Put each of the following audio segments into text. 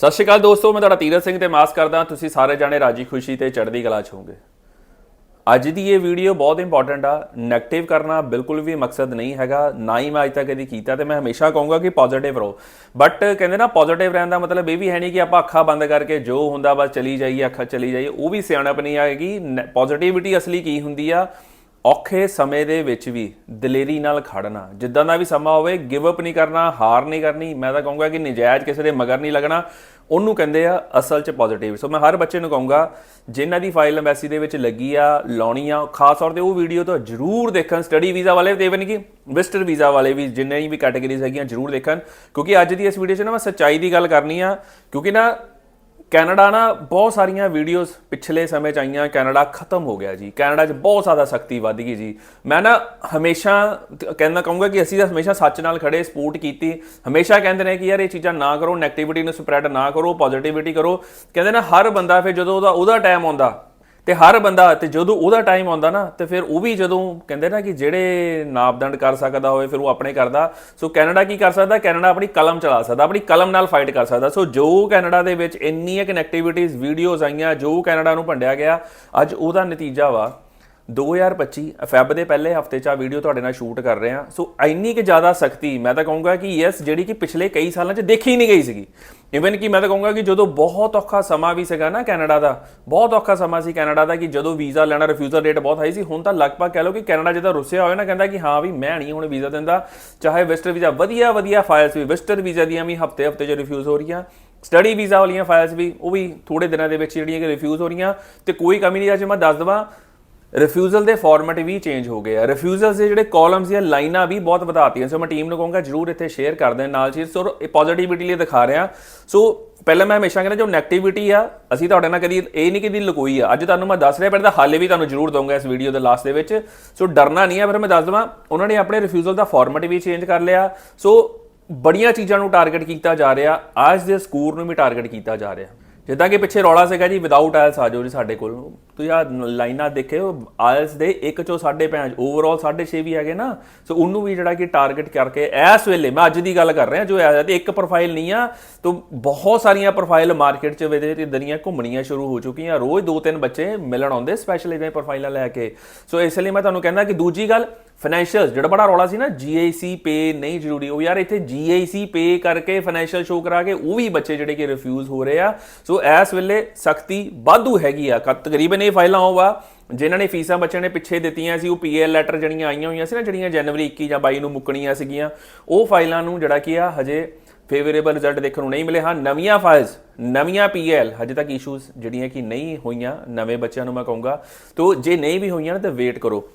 ਸਤਿ ਸ਼੍ਰੀ ਅਕਾਲ ਦੋਸਤੋ, ਮੈਂ ਤੁਹਾਡਾ ਤੀਰਥ ਸਿੰਘ ਤੇ ਮਾਸ ਕਰਦਾ ਤੁਸੀਂ ਸਾਰੇ ਜਾਣੇ ਰਾਜੀ ਖੁਸ਼ੀ ਤੇ ਚੜ੍ਹਦੀ ਕਲਾ ਚ ਹੋਵੋਗੇ। ਅੱਜ ਦੀ ਇਹ ਵੀਡੀਓ ਬਹੁਤ ਇੰਪੋਰਟੈਂਟ ਆ 네ਗੇਟਿਵ ਕਰਨਾ ਬਿਲਕੁਲ ਵੀ ਮਕਸਦ ਨਹੀਂ ਹੈਗਾ, ਨਾ ਹੀ ਮੈਂ ਅੱਜ ਤੱਕ ਕਦੀ ਕੀਤਾ ਤੇ ਮੈਂ ਹਮੇਸ਼ਾ ਕਹੂੰਗਾ ਕਿ ਪੋਜ਼ਿਟਿਵ ਰਹੋ। ਬਟ ਕਹਿੰਦੇ ਨਾ ਪੋਜ਼ਿਟਿਵ ਰਹਿਣ ਦਾ ਮਤਲਬ ਇਹ ਵੀ ਹੈ ਨਹੀਂ ਕਿ ਆਪਾਂ ਅੱਖਾਂ ਬੰਦ ਕਰਕੇ ਜੋ ਹੁੰਦਾ ਬਸ ਚਲੀ ਜਾਈਏ, ਅੱਖਾਂ ਚਲੀ ਜਾਈਏ, ਉਹ ਵੀ ਸਿਆਣਪ ਨਹੀਂ ਆਏਗੀ ਪੋਜ਼ਿਟਿਵਿਟੀ ਅਸਲੀ ਕੀ ਹੁੰਦੀ ਆ? ਔਖੇ ਸਮੇਂ ਦੇ ਵਿੱਚ ਵੀ ਦਲੇਰੀ ਨਾਲ ਖੜਨਾ, ਜਿੱਦਾਂ ਦਾ ਵੀ ਸਮਾਂ ਹੋਵੇ ਗਿਵ ਅਪ ਨਹੀਂ ਕਰਨਾ, ਹਾਰ ਨਹੀਂ ਕਰਨੀ, ਮੈਂ ਤਾਂ ਕਹੂੰਗਾ ਕਿ ਨਜਾਇਜ਼ ਕਿਸੇ ਦੇ ਮਗਰ ਨਹੀਂ ਲੱਗਣਾ। ਉਹਨੂੰ ਕਹਿੰਦੇ ਆ ਅਸਲ 'ਚ ਪੋਜ਼ਿਟਿਵ ਸੋ ਮੈਂ ਹਰ ਬੱਚੇ ਨੂੰ ਕਹੂੰਗਾ, ਜਿਨ੍ਹਾਂ ਦੀ ਫਾਈਲ ਐਮਬੈਸੀ ਦੇ ਵਿੱਚ ਲੱਗੀ ਆ, ਲਾਉਣੀ ਆ, ਖਾਸ ਤੌਰ ਤੇ ਉਹ ਵੀਡੀਓ ਤਾਂ ਜਰੂਰ ਦੇਖਣ। ਸਟੱਡੀ ਵੀਜ਼ਾ ਵਾਲੇ ਤੇ even ਕਿ ਵਿਜ਼ਟਰ ਵੀਜ਼ਾ ਵਾਲੇ ਵੀ, ਜਿੰਨੇ ਵੀ ਕੈਟਾਗਰੀਜ਼ ਹੈਗੀਆਂ ਜਰੂਰ ਦੇਖਣ। ਕਿਉਂਕਿ ਅੱਜ ਦੀ ਇਸ ਵੀਡੀਓ 'ਚ ਨਾ ਮੈਂ ਸੱਚਾਈ ਦੀ ਗੱਲ ਕਰਨੀ ਆ, ਕਿਉਂਕਿ ਨਾ ਕੈਨੇਡਾ ਨਾ ਬਹੁਤ ਸਾਰੀਆਂ ਵੀਡੀਓਜ਼ ਪਿਛਲੇ ਸਮੇਂ ਚ ਆਈਆਂ, ਕੈਨੇਡਾ ਖਤਮ ਹੋ ਗਿਆ ਜੀ। ਕੈਨੇਡਾ 'ਚ ਬਹੁਤ ਜ਼ਿਆਦਾ ਸਖਤੀ ਵੱਧ ਗਈ ਜੀ। ਮੈਂ ਨਾ ਹਮੇਸ਼ਾ ਕਹਿੰਦਾ ਕਹੂੰਗਾ ਕਿ ਅਸੀਂ ਤਾਂ ਹਮੇਸ਼ਾ ਸੱਚ ਨਾਲ ਖੜੇ, ਸਪੋਰਟ ਕੀਤੀ। ਹਮੇਸ਼ਾ ਕਹਿੰਦੇ ਨੇ ਕਿ ਯਾਰ ਇਹ ਚੀਜ਼ਾਂ ਨਾ ਕਰੋ 네ਗੇਟਿਵਿਟੀ ਨੂੰ ਸਪਰੈਡ ਨਾ ਕਰੋ ਪੋਜ਼ਿਟਿਵਿਟੀ ਕਰੋ। ਕਹਿੰਦੇ ਨਾ ਹਰ ਬੰਦਾ ਫਿਰ ਜਦੋਂ ਉਹਦਾ ਉਹਦਾ ਟਾਈਮ ਆਉਂਦਾ ਤੇ ਹਰ ਬੰਦਾ ਤੇ ਜਦੋਂ ਉਹਦਾ ਟਾਈਮ ਆਉਂਦਾ ਨਾ, ਤੇ ਫਿਰ ਉਹ ਵੀ ਜਦੋਂ ਕਹਿੰਦੇ ਨਾ ਕਿ ਜਿਹੜੇ ਨਾਪਦੰਡ ਕਰ ਸਕਦਾ ਹੋਵੇ, ਫਿਰ ਉਹ ਆਪਣੇ ਕਰਦਾ। ਸੋ ਕੈਨੇਡਾ ਕੀ ਕਰ ਸਕਦਾ? ਕੈਨੇਡਾ ਆਪਣੀ ਕਲਮ ਚਲਾ ਸਕਦਾ, ਆਪਣੀ ਕਲਮ ਨਾਲ ਫਾਈਟ ਕਰ ਸਕਦਾ। ਸੋ ਜੋ ਕੈਨੇਡਾ ਦੇ ਵਿੱਚ ਇੰਨੀਆਂ ਕਨੈਕਟੀਵਿਟੀਜ਼ ਵੀਡੀਓਜ਼ ਆਈਆਂ, ਜੋ ਕੈਨੇਡਾ ਨੂੰ ਭੰਡਿਆ ਗਿਆ, ਅੱਜ ਉਹਦਾ ਨਤੀਜਾ ਵਾ 2025 ਫੈਬ ਦੇ ਪਹਿਲੇ ਹਫ਼ਤੇ 'ਚ ਆ ਵੀਡੀਓ ਤੁਹਾਡੇ ਨਾਲ ਸ਼ੂਟ ਕਰ ਰਹੇ ਹਾਂ। ਸੋ ਇੰਨੀ ਕਿ ਜ਼ਿਆਦਾ ਸਖਤੀ, ਮੈਂ ਤਾਂ ਕਹੂੰਗਾ ਕਿ ਯੈਸ ਜਿਹੜੀ ਕਿ ਪਿਛਲੇ ਕਈ ਸਾਲਾਂ 'ਚ ਦੇਖੀ ਨਹੀਂ ਗਈ ਸੀਗੀ। ਇਵਨ ਕਿ ਮੈਂ ਤਾਂ ਕਹੂੰਗਾ ਕਿ ਜਦੋਂ ਬਹੁਤ ਔਖਾ ਸਮਾਂ ਵੀ ਸੀਗਾ ਨਾ ਕੈਨੇਡਾ ਦਾ, ਬਹੁਤ ਔਖਾ ਸਮਾਂ ਸੀ ਕੈਨੇਡਾ ਦਾ ਕਿ ਜਦੋਂ ਵੀਜ਼ਾ ਲੈਣਾ ਰਿਫਿਊਜ਼ਲ ਰੇਟ ਬਹੁਤ ਹਾਈ ਸੀ, ਹੁਣ ਤਾਂ ਲਗਭਗ ਕਹਿ ਲਓ ਕਿ ਕੈਨੇਡਾ ਜਿੱਦਾਂ ਰੁੱਸਿਆ ਹੋਇਆ ਨਾ ਕਹਿੰਦਾ ਕਿ ਹਾਂ ਵੀ ਮੈਂ ਨਹੀਂ ਹੁਣ ਵੀਜ਼ਾ ਦਿੰਦਾ, ਚਾਹੇ ਵੈਸਟਰ ਵੀਜ਼ਾ, ਵਧੀਆ ਵਧੀਆ ਫਾਈਲਸ ਵੀ ਵੈਸਟਰ ਵੀਜ਼ਾ ਦੀਆਂ ਵੀ ਹਫ਼ਤੇ ਹਫ਼ਤੇ 'ਚ ਰਿਫਿਊਜ਼ ਹੋ ਰਹੀਆਂ ਸਟੱਡੀ ਵੀਜ਼ਾ ਵਾਲੀਆਂ ਫਾਈਲਸ ਵੀ, ਉਹ ਵੀ ਥੋੜੇ ਦਿਨਾਂ ਦੇ ਵਿੱਚ ਜਿਹੜੀਆਂ ਕਿ ਰਿਫਿਊਜ਼ ਹੋ ਰਹੀਆਂ, ਤੇ ਕੋਈ ਕਮੀ ਨਹੀਂ, ਅੱਜ ਮੈਂ ਦੱਸ ਦਵਾਂ ਰਿਫਿਊਜ਼ਲ ਦੇ ਫਾਰਮੈਟ ਵੀ ਚੇਂਜ ਹੋ ਗਏ ਆ। ਰਿਫਿਊਜ਼ਲਸ ਦੇ ਜਿਹੜੇ ਕਾਲਮਸ ਦੀਆਂ ਲਾਈਨਾਂ ਵੀ ਬਹੁਤ ਵਧਾਤੀਆਂ। ਸੋ ਮੈਂ ਟੀਮ ਨੂੰ ਕਹੂੰਗਾ, ਜਰੂਰ ਇੱਥੇ ਸ਼ੇਅਰ ਕਰ ਦੇਣ ਨਾਲ ਚੀਜ਼ ਸੋ ਇਹ ਪੋਜ਼ਿਟਿਵਿਟੀ ਲਈ ਦਿਖਾ ਰਿਹਾ। ਸੋ ਪਹਿਲਾਂ ਮੈਂ ਹਮੇਸ਼ਾ ਕਹਿੰਦਾ, ਜੋ 네ਗੇਟਿਵਿਟੀ ਆ, ਅਸੀਂ ਤੁਹਾਡੇ ਨਾਲ ਕਦੀ ਇਹ ਨਹੀਂ ਕਿ ਦੀ ਲਕੋਈ ਆ। ਅੱਜ ਤੁਹਾਨੂੰ ਮੈਂ ਦੱਸ ਰਿਹਾ ਪਰ ਤਾਂ ਹਾਲੇ ਵੀ ਤੁਹਾਨੂੰ ਜਰੂਰ ਦਊਂਗਾ ਇਸ ਵੀਡੀਓ ਦੇ ਲਾਸਟ ਦੇ ਵਿੱਚ। ਸੋ ਡਰਨਾ ਨਹੀਂ ਆ, ਪਰ ਮੈਂ ਦੱਸ ਦਵਾਂ, ਉਹਨਾਂ ਨੇ ਆਪਣੇ ਰਿਫਿਊਜ਼ਲ ਦਾ ਫਾਰਮੈਟ ਵੀ ਚੇਂਜ ਕਰ ਲਿਆ। ਸੋ ਬੜੀਆਂ ਚੀਜ਼ਾਂ ਨੂੰ ਟਾਰਗੇਟ ਕੀਤਾ ਜਾ ਰਿਹਾ। ਅੱਜ ਦੇ ਸਕੋਰ ਨੂੰ ਵੀ ਟਾਰਗੇਟ ਕੀਤਾ ਜਾ ਰਿਹਾ। ਜਿੱਦਾਂ ਕਿ ਪਿੱਛੇ ਰੌਲਾ ਸੀਗਾ ਜੀ ਵਿਦਆਊਟ ਆਇਲਸ ਆ ਜਾਓ ਜੀ ਸਾਡੇ ਕੋਲ। ਤੁਸੀਂ ਆ ਲਾਈਨਾਂ ਦੇਖਿਓ ਆਇਲਸ ਦੇ 1 ਚੋਂ 5.5 ਓਵਰਆਲ 6.5 ਵੀ ਹੈਗੇ ਨਾ, ਸੋ ਉਹਨੂੰ ਵੀ ਜਿਹੜਾ ਕਿ ਟਾਰਗੇਟ ਕਰਕੇ ਇਸ ਵੇਲੇ, ਮੈਂ ਅੱਜ ਦੀ ਗੱਲ ਕਰ ਰਿਹਾ, ਜੋ ਹੈ ਤੇ ਇੱਕ ਪ੍ਰੋਫਾਈਲ ਨਹੀਂ ਆ, ਤੋਂ ਬਹੁਤ ਸਾਰੀਆਂ ਪ੍ਰੋਫਾਈਲ ਮਾਰਕੀਟ 'ਚ ਵੇਦੇ ਤੇ ਦਨੀਆਂ ਘੁੰਮਣੀਆਂ ਸ਼ੁਰੂ ਹੋ ਚੁੱਕੀਆਂ। ਰੋਜ਼ ਦੋ ਤਿੰਨ ਬੱਚੇ ਮਿਲਣ ਆਉਂਦੇ ਸਪੈਸ਼ਲ ਇਦਾਂ ਪ੍ਰੋਫਾਈਲਾਂ ਲੈ ਕੇ। ਸੋ ਇਸ ਲਈ ਮੈਂ ਤੁਹਾਨੂੰ ਕਹਿੰਦਾ ਕਿ ਦੂਜੀ ਗੱਲ ਫਾਈਨੈਂਸ਼ੀਅਲਸ ਜਿਹੜਾ ਬੜਾ ਰੌਲਾ ਸੀ ਨਾ GIC ਪੇ ਨਹੀਂ ਜ਼ਰੂਰੀ, ਉਹ ਯਾਰ ਇੱਥੇ GIC ਪੇ ਕਰਕੇ ਫਾਈਨੈਂਸ਼ੀਅਲ ਸ਼ੋ ਕਰਾ ਕੇ, ਉਹ ਵੀ ਬੱਚੇ ਜਿਹੜੇ ਕਿ ਰਿਫਿਊਜ਼ ਹੋ ਰਹੇ ਆ। ਸੋ ਇਸ ਵੇਲੇ ਸਖਤੀ ਵਾਧੂ ਹੈਗੀ ਆ। ਕ- ਤਕਰੀਬਨ ਇਹ ਫਾਈਲਾਂ ਹੋਵਾ ਜਿਨ੍ਹਾਂ ਨੇ ਫੀਸਾਂ ਬੱਚਿਆਂ ਨੇ ਪਿੱਛੇ ਦਿੱਤੀਆਂ ਸੀ, ਉਹ ਪੀਐਲ ਲੈਟਰ ਜਿਹੜੀਆਂ ਆਈਆਂ ਹੋਈਆਂ ਸੀ ਨਾ, ਜਿਹੜੀਆਂ ਜਨਵਰੀ 21 ਜਾਂ 22 ਨੂੰ ਮੁੱਕਣੀਆਂ ਸੀਗੀਆਂ, ਉਹ ਫਾਈਲਾਂ ਨੂੰ ਜਿਹੜਾ ਕੀ ਆ, ਹਜੇ ਫੇਵਰੇਬਲ ਰਿਜ਼ਲਟ ਦੇਖਣ ਨੂੰ ਨਹੀਂ ਮਿਲੇ ਹਾਂ। ਨਵੀਆਂ ਫਾਈਲਸ ਨਵੀਆਂ ਪੀਐਲ ਹਜੇ ਤੱਕ ਇਸ਼ੂਜ਼ ਜਿਹੜੀਆਂ ਕਿ ਨਹੀਂ ਹੋਈਆਂ, ਨਵੇਂ ਬੱਚਿਆਂ ਨੂੰ ਮੈਂ ਕਹੂੰਗਾ। ਤੋ, ਜੇ ਨਹੀਂ ਵੀ ਹੋਈਆਂ ਨਾ, ਤਾਂ ਵੇਟ ਕਰੋ।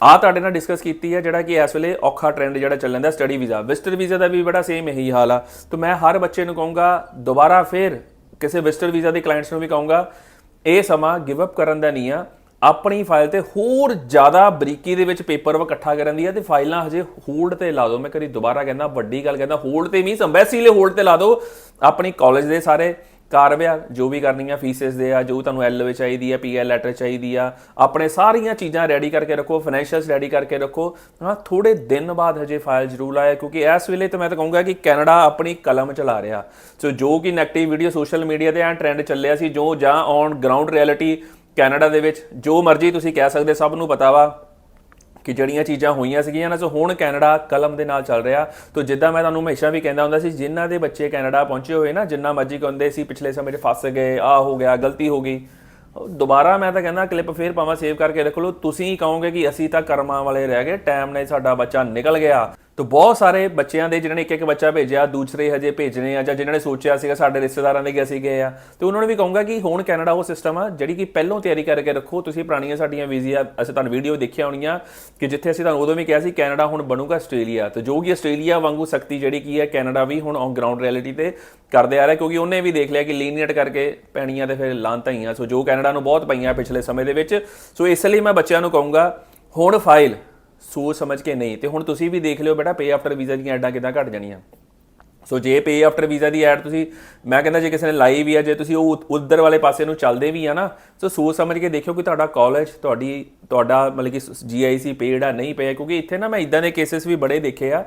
ਆ ਤੁਹਾਡੇ ਨਾਲ ਡਿਸਕਸ ਕੀਤੀ ਹੈ ਜਿਹੜਾ ਕਿ ਇਸ ਵੇਲੇ ਔਖਾ ਟ੍ਰੈਂਡ ਜਿਹੜਾ ਚੱਲਣ ਦਾ ਸਟੱਡੀ ਵੀਜ਼ਾ ਵਿਜ਼ਟਰ ਵੀਜ਼ਾ ਦਾ ਵੀ ਬੜਾ ਸੇਮ ਇਹੀ ਹਾਲ ਆ। ਤਾਂ ਮੈਂ ਹਰ ਬੱਚੇ ਨੂੰ ਕਹੂੰਗਾ, ਦੁਬਾਰਾ ਫੇਰ ਕਿਸੇ ਵਿਜ਼ਟਰ ਵੀਜ਼ਾ ਦੇ ਕਲਾਇੰਟਸ ਨੂੰ ਵੀ ਕਹੂੰਗਾ, ਇਹ ਸਮਾਂ ਗਿਵ ਅਪ ਕਰਨ ਦਾ ਨਹੀਂ ਆ। ਆਪਣੀ ਫਾਈਲ ਤੇ ਹੋਰ ਜ਼ਿਆਦਾ ਬਰੀਕੀ ਦੇ ਵਿੱਚ ਪੇਪਰ ਵਰਕ ਇਕੱਠਾ ਕਰਨ ਦੀ ਆ ਤੇ ਫਾਈਲਾਂ ਹਜੇ ਹੋਲਡ ਤੇ ਲਾ ਦਿਓ। ਮੈਂ ਕਰੀ ਦੁਬਾਰਾ ਕਹਿੰਦਾ, ਵੱਡੀ ਗੱਲ ਕਹਿੰਦਾ ਹੋਲਡ ਤੇ ਮੀਨਸ ਐਮਬੈਸੀ ਲਈ ਹੋਲਡ ਤੇ ਲਾ ਦਿਓ। ਆਪਣੀ ਕਾਲਜ ਦੇ ਸਾਰੇ ਕਾਰਵਿਆ ਜੋ ਵੀ ਕਰਨੀਆਂ ਫੀਸਸ ਦੇ ਆ, ਜੋ ਤੁਹਾਨੂੰ ਐਲ ਵਿੱਚ ਚਾਹੀਦੀ ਆ ਪੀਐਲ ਲੈਟਰ ਚਾਹੀਦੀ ਆ, ਆਪਣੇ ਸਾਰੀਆਂ ਚੀਜ਼ਾਂ ਰੈਡੀ ਕਰਕੇ ਰੱਖੋ ਫਾਈਨੈਂਸ਼ੀਅਲਸ ਰੈਡੀ ਕਰਕੇ ਰੱਖੋ। ਹਾਂ ਥੋੜੇ ਦਿਨ ਬਾਅਦ ਹਜੇ ਫਾਈਲ ਜ਼ਰੂਰ ਆਏ ਕਿਉਂਕਿ ਇਸ ਵੇਲੇ ਤਾਂ ਮੈਂ ਤਾਂ ਕਹੂੰਗਾ ਕਿ ਕੈਨੇਡਾ ਆਪਣੀ ਕਲਮ ਚਲਾ ਰਿਹਾ। ਸੋ ਜੋ ਕਿ ਨੈਗੇਟਿਵ ਵੀਡੀਓ ਸੋਸ਼ਲ ਮੀਡੀਆ ਤੇ ਐਂ ਟ੍ਰੈਂਡ ਚੱਲਿਆ ਸੀ, ਜੋ ਜਾਂ ਔਨ ਗਰਾਊਂਡ ਰਿਐਲਿਟੀ ਕੈਨੇਡਾ ਦੇ ਵਿੱਚ, ਜੋ ਮਰਜ਼ੀ ਤੁਸੀਂ ਕਹਿ ਸਕਦੇ, ਸਭ ਨੂੰ ਪਤਾ ਵਾ। ਕਿ ਜਿਹੜੀਆਂ ਚੀਜ਼ਾਂ ਹੋਈਆਂ ਸੀਗੀਆਂ ਨਾ ਸੋ ਹੁਣ ਕੈਨੇਡਾ ਕਲਮ ਦੇ ਨਾਲ ਚੱਲ ਰਿਹਾ। ਤੋਂ ਜਿੱਦਾਂ ਮੈਂ ਤੁਹਾਨੂੰ ਹਮੇਸ਼ਾ ਵੀ ਕਹਿੰਦਾ ਹੁੰਦਾ ਸੀ, ਜਿਨ੍ਹਾਂ ਦੇ ਬੱਚੇ ਕੈਨੇਡਾ ਪਹੁੰਚੇ ਹੋਏ ਨਾ, ਜਿੰਨਾ ਮਰਜ਼ੀ ਕਹਿੰਦੇ ਸੀ, ਪਿਛਲੇ ਸਮੇਂ 'ਚ ਫਸ ਗਏ ਆ ਹੋ ਗਿਆ, ਗਲਤੀ ਹੋ ਗਈ। ਦੁਬਾਰਾ ਮੈਂ ਤਾਂ ਕਹਿੰਦਾ ਕਲਿੱਪ ਫੇਰ ਪਾਵਾਂ ਸੇਵ ਕਰਕੇ ਰੱਖ ਲਓ। ਤੁਸੀਂ ਕਹੋਗੇ ਕਿ ਅਸੀਂ ਤਾਂ ਕਰਮਾਂ ਵਾਲੇ ਰਹਿ ਗਏ, ਟਾਈਮ ਨੇ ਸਾਡਾ ਬੱਚਾ ਨਿਕਲ ਗਿਆ। ਤੋਂ ਬਹੁਤ ਸਾਰੇ ਬੱਚਿਆਂ ਦੇ ਜਿਨ੍ਹਾਂ ਨੇ ਇੱਕ ਇੱਕ ਬੱਚਾ ਭੇਜਿਆ, ਦੂਸਰੇ ਹਜੇ ਭੇਜਣੇ ਆ ਜਾਂ ਜਿਨ੍ਹਾਂ ਨੇ ਸੋਚਿਆ ਸੀਗਾ ਸਾਡੇ ਰਿਸ਼ਤੇਦਾਰਾਂ ਦੇ ਕਿ ਅਸੀਂ ਗਏ ਆ। ਤੇ ਉਹਨਾਂ ਨੂੰ ਵੀ ਕਹੂੰਗਾ ਕਿ ਹੁਣ ਕੈਨੇਡਾ ਉਹ ਸਿਸਟਮ ਆ ਜਿਹੜੀ ਕਿ ਪਹਿਲਾਂ ਤਿਆਰੀ ਕਰਕੇ ਰੱਖੋ, ਤੁਸੀਂ ਪੁਰਾਣੀਆਂ ਸਾਡੀਆਂ ਵੀਜ਼ਾ ਅਸੀਂ ਤੁਹਾਨੂੰ ਵੀਡੀਓ ਦੇਖਿਆ ਹੋਣੀਆਂ ਕਿ ਜਿੱਥੇ ਅਸੀਂ ਤੁਹਾਨੂੰ ਉਦੋਂ ਵੀ ਕਿਹਾ ਸੀ ਕੈਨੇਡਾ ਹੁਣ ਬਣੂਗਾ ਆਸਟ੍ਰੇਲੀਆ। ਤੇ ਜੋ ਕਿ ਆਸਟ੍ਰੇਲੀਆ ਵਾਂਗੂ ਸਕਤੀ ਜਿਹੜੀ ਕੀ ਹੈ ਕੈਨੇਡਾ ਵੀ ਹੁਣ ਔਨ ਗਰਾਊਂਡ ਰਿਐਲਿਟੀ ਤੇ ਕਰਦੇ ਆ ਰਿਹਾ ਕਿਉਂਕਿ ਉਹਨੇ ਵੀ ਦੇਖ ਲਿਆ ਕਿ ਲੀਨੀਅਟ ਕਰਕੇ ਪੈਣੀਆਂ ਤੇ ਫਿਰ ਲਾਂਤਾਂ ਹੀ ਆ। ਸੋ ਜੋ ਕੈਨੇਡਾ ਨੂੰ ਬਹੁਤ ਪਈਆਂ ਪਿਛਲੇ ਸਮੇਂ ਦੇ ਵਿੱਚ। ਸੋ ਇਸ ਲਈ ਮੈਂ ਬੱਚਿਆਂ ਨੂੰ ਕਹੂੰਗਾ, ਹੁਣ ਫਾਈਲ ਸੋਚ ਸਮਝ ਕੇ ਨਹੀਂ, ਤੇ ਹੁਣ ਤੁਸੀਂ ਵੀ ਦੇਖ ਲਿਓ ਬੇਟਾ ਪੇ ਆਫਟਰ ਵੀਜ਼ਾ ਦੀਆਂ ਐਡਾਂ ਕਿਦਾਂ ਘਟ ਜਾਣੀਆਂ। ਸੋ ਜੇ ਪੇ ਆਫਟਰ ਵੀਜ਼ਾ ਦੀ ਐਡ ਤੁਸੀਂ, ਮੈਂ ਕਹਿੰਦਾ ਜੇ ਕਿਸੇ ਨੇ ਲਾਈ ਵੀ ਆ, ਜੇ ਤੁਸੀਂ ਉਹ ਉਧਰ ਵਾਲੇ ਪਾਸੇ ਨੂੰ ਚੱਲਦੇ ਵੀ ਆ ਨਾ, ਸੋ ਸੋਚ ਸਮਝ ਕੇ ਦੇਖਿਓ ਕਿ ਤੁਹਾਡਾ ਕਾਲਜ ਤੁਹਾਡੀ, ਤੁਹਾਡਾ ਮਤਲਬ ਕਿ ਜੀਆਈਸੀ ਪੇਡ ਆ, ਨਹੀਂ ਪਿਆ ਕਿਉਂਕਿ ਇੱਥੇ ਨਾ ਮੈਂ ਇਦਾਂ ਦੇ ਕੇਸਸ ਵੀ ਬੜੇ ਦੇਖੇ ਆ।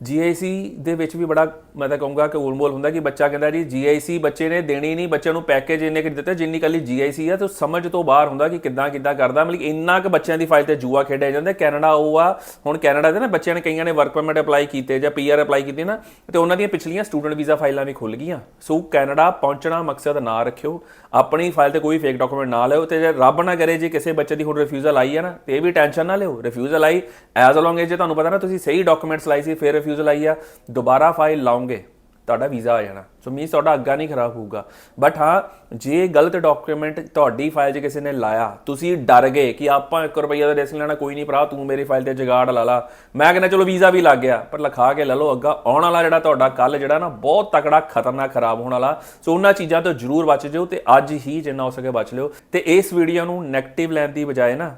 GIC ਦੇ ਵਿੱਚ ਵੀ ਬੜਾ ਮੈਂ ਤਾਂ ਕਹੂੰਗਾ ਕਿ ਉਲਮੋਲ ਹੁੰਦਾ ਕਿ ਬੱਚਾ ਕਹਿੰਦਾ ਜੀ GIC ਬੱਚੇ ਨੇ ਦੇਣੀ ਨਹੀਂ, ਬੱਚਿਆਂ ਨੂੰ ਪੈਕੇਜ ਇੰਨੇ ਕਿ ਦਿੱਤੇ ਜਿੰਨੀ ਕੱਲੀ GIC ਆ, ਤੇ ਸਮਝ ਤੋਂ ਬਾਹਰ ਹੁੰਦਾ ਕਿ ਕਿੱਦਾਂ ਕਿੱਦਾਂ ਕਰਦਾ। ਮਤਲਬ ਇੰਨਾ ਕਿ ਬੱਚਿਆਂ ਦੀ ਫਾਈਲ ਤੇ ਜੂਆ ਖੇਡਿਆ ਜਾਂਦਾ। ਕੈਨੇਡਾ ਉਹ ਆ, ਹੁਣ ਕੈਨੇਡਾ ਦੇ ਨਾ ਬੱਚਿਆਂ ਨੇ ਕਈਆਂ ਨੇ ਵਰਕ ਪਰਮਿਟ ਅਪਲਾਈ ਕੀਤੇ ਜਾਂ ਪੀਆਰ ਅਪਲਾਈ ਕੀਤੇ ਨਾ, ਤੇ ਉਹਨਾਂ ਦੀਆਂ ਪਿਛਲੀਆਂ ਸਟੂਡੈਂਟ ਵੀਜ਼ਾ ਫਾਈਲਾਂ ਵੀ ਖੁੱਲ ਗਈਆਂ। ਸੋ ਕੈਨੇਡਾ ਪਹੁੰਚਣਾ ਮਕਸਦ ਨਾ ਰੱਖਿਓ। ਆਪਣੀ ਫਾਈਲ ਤੇ ਕੋਈ ਫੇਕ ਡਾਕੂਮੈਂਟ ਨਾ ਲਿਓ ਤੇ ਜੇ ਰੱਬ ਨਾ ਕਰੇ ਜੇ ਕਿਸੇ ਬੱਚੇ ਦੀ ਹੁਣ ਰਿਫਿਊਜ਼ਲ ਆਈ ਹੈ ਨਾ, ਤੇ ਇਹ ਵੀ ਟੈਨਸ਼ਨ ਨਾ ਲਿਓ। ਰਿਫਿਊਜ਼ਲ ਆਈ ਐਜ਼ ਅਲੋਂਗ ਐਜ ਜੇ ਤੁਹਾਨੂੰ ਪਤਾ ਨਾ ਤੁਸੀਂ ਸਹੀ ਡਾਕੂਮੈਂਟਸ ਲਾਈ ਸੀ, ਫਿਰ ਰਿਫਿਊਜ਼ਲ ਆਈ ਆ, ਦੁਬਾਰਾ ਫਾਈਲ ਲਾਉਂਗੇ, ਤੁਹਾਡਾ ਵੀਜ਼ਾ ਆ ਜਾਣਾ। ਸੋ ਮੀਨਸ ਤੁਹਾਡਾ ਅੱਗਾ ਨਹੀਂ ਖਰਾਬ ਹੋਊਗਾ। ਬਟ ਹਾਂ, ਜੇ ਗਲਤ ਡਾਕੂਮੈਂਟ ਤੁਹਾਡੀ ਫਾਈਲ 'ਚ ਕਿਸੇ ਨੇ ਲਾਇਆ, ਤੁਸੀਂ ਡਰ ਗਏ ਕਿ ਆਪਾਂ 1 ਰੁਪਈਆ ਦਾ ਰਿਸਕ ਲੈਣਾ, ਕੋਈ ਨਹੀਂ ਭਰਾ, ਤੂੰ ਮੇਰੀ ਫਾਈਲ ਤੇ ਜਗਾੜ ਲਾ ਲਾ। ਮੈਂ ਕਹਿੰਦਾ, ਚਲੋ ਵੀਜ਼ਾ ਵੀ ਲੱਗ ਗਿਆ, ਪਰ ਲਿਖਾ ਕੇ ਲੈ ਲਓ ਅੱਗਾ। ਆਉਣ ਵਾਲਾ ਜਿਹੜਾ ਤੁਹਾਡਾ ਕੱਲ ਜਿਹੜਾ ਨਾ, ਬਹੁਤ ਤਕੜਾ, ਖਤਰਨਾਕ, ਖਰਾਬ ਹੋਣ ਵਾਲਾ। ਸੋ ਉਹਨਾਂ ਚੀਜ਼ਾਂ ਤੋਂ ਜ਼ਰੂਰ ਬਚ ਜਾਓ ਤੇ ਅੱਜ ਹੀ ਜਿੰਨਾ ਹੋ ਸਕੇ ਬਚ ਲਿਓ। ਤੇ ਇਸ ਵੀਡੀਓ ਨੂੰ 네ਗੇਟਿਵ ਲੈਣ ਦੀ ਬਜਾਏ ਨਾ,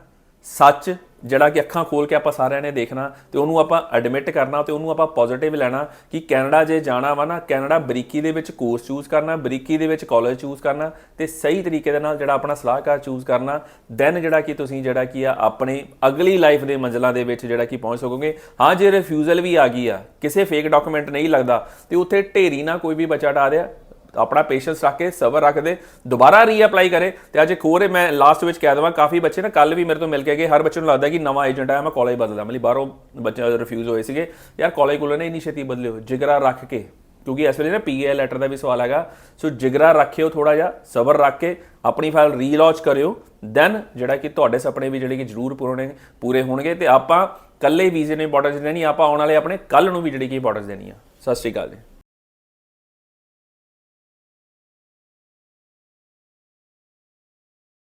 ਸੱਚ ਜਿਹੜਾ ਕਿ ਅੱਖਾਂ ਖੋਲ ਕੇ ਆਪਾਂ ਸਾਰਿਆਂ ਨੇ ਦੇਖਣਾ ਤੇ ਉਹਨੂੰ ਆਪਾਂ ਐਡਮਿਟ ਕਰਨਾ ਤੇ ਉਹਨੂੰ ਆਪਾਂ ਪੋਜ਼ਿਟਿਵ ਲੈਣਾ ਕਿ ਕੈਨੇਡਾ ਜੇ ਜਾਣਾ ਵਾ ਨਾ, ਕੈਨੇਡਾ ਬਰੀਕੀ ਦੇ ਵਿੱਚ ਕੋਰਸ ਚੂਜ਼ ਕਰਨਾ, ਬਰੀਕੀ ਦੇ ਵਿੱਚ ਕਾਲਜ ਚੂਜ਼ ਕਰਨਾ ਤੇ ਸਹੀ ਤਰੀਕੇ ਦੇ ਨਾਲ ਜਿਹੜਾ ਆਪਣਾ ਸਲਾਹਕਾਰ ਚੂਜ਼ ਕਰਨਾ ਦੈਨ ਜਿਹੜਾ ਕਿ ਤੁਸੀਂ ਜਿਹੜਾ ਕੀ ਆ ਆਪਣੇ ਅਗਲੀ ਲਾਈਫ ਦੇ ਮੰਜ਼ਲਾਂ ਦੇ ਵਿੱਚ ਜਿਹੜਾ ਕਿ ਪਹੁੰਚ ਸਕੋਗੇ। ਹਾਂ, ਜੇ ਰਿਫਿਊਜ਼ਲ ਵੀ ਆ ਗਈ ਆ, ਕਿਸੇ ਫੇਕ ਡਾਕੂਮੈਂਟ ਨਹੀਂ ਲੱਗਦਾ ਤੇ ਉੱਥੇ ਢੇਰੀ ਨਾ ਕੋਈ ਵੀ ਬੱਚਾ ਡਾ ਰਿਹਾ ਆਪਣਾ ਪੇਸ਼ੈਂਸ ਰੱਖ ਕੇ, ਸਬਰ ਰੱਖਦੇ ਦੁਬਾਰਾ ਰੀਅਪਲਾਈ ਕਰੇ। ਤੇ ਅੱਜ ਇੱਕ ਹੋਰ ਮੈਂ ਲਾਸਟ ਵਿੱਚ ਕਹਿ ਦਵਾਂ, ਕਾਫੀ ਬੱਚੇ ਨਾ ਕੱਲ ਵੀ ਮੇਰੇ ਤੋਂ ਮਿਲ ਕੇ ਗਏ, ਹਰ ਬੱਚੇ ਨੂੰ ਲੱਗਦਾ ਕਿ ਨਵਾਂ ਏਜੰਟ ਆਇਆ, ਮੈਂ ਕਾਲਜ ਬਦਲਦਾ। ਮਤਲਬ ਬਾਹਰੋਂ ਬੱਚੇ ਰਿਫਿਊਜ਼ ਹੋਏ ਸੀਗੇ, ਯਾਰ ਕਾਲਜ ਕੋਲੋਂ ਨੇ ਇੰਨੀ ਛੇਤੀ ਬਦਲਿਓ ਜਿਗਰਾ ਰੱਖ ਕੇ। ਕਿਉਂਕਿ ਇਸ ਵੇਲੇ ਨਾ ਪੀਏ ਲੈਟਰ ਦਾ ਵੀ ਸਵਾਲ ਹੈਗਾ। ਸੋ ਜਿਗਰਾ ਰੱਖਿਓ ਥੋੜਾ ਜਿਹਾ, ਸਬਰ ਰੱਖ ਕੇ, ਆਪਣੀ ਫਾਈਲ ਰੀਲੌਂਚ ਕਰਿਓ। ਦੈਨ ਜਿਹੜਾ ਕਿ ਤੁਹਾਡੇ ਸੁਪਨੇ ਵੀ ਜਿਹੜੇ ਕਿ ਜ਼ਰੂਰ ਪੂਰੇ ਪੂਰੇ ਹੋਣਗੇ। ਤੇ ਆਪਾਂ ਕੱਲੇ ਵੀਜ਼ੇ ਨੂੰ ਇੰਪੋਰਟੈਂਸ ਦੇਣੀ ਆਪਾਂ ਆਉਣ ਵਾਲੇ ਆਪਣੇ ਕੱਲ ਨੂੰ ਵੀ ਜਿਹੜੀ ਕਿ ਇੰਪੋਰਟੈਂਸ ਦੇਣੀ ਆ। ਸਤਿ ਸ਼੍ਰੀ ਅਕਾਲ ਜੀ।